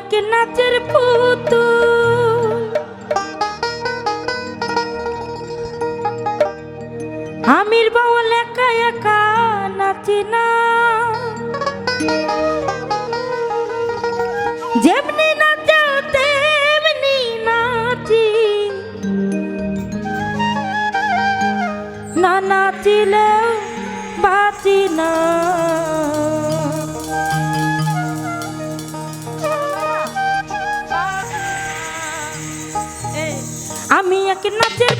এক নাচের পুতুল। আমির বাউল একা একা নাচি না। যেমনি নাচা, তেমনি নাচি। না নাচিলে বাঁচি না। নাচের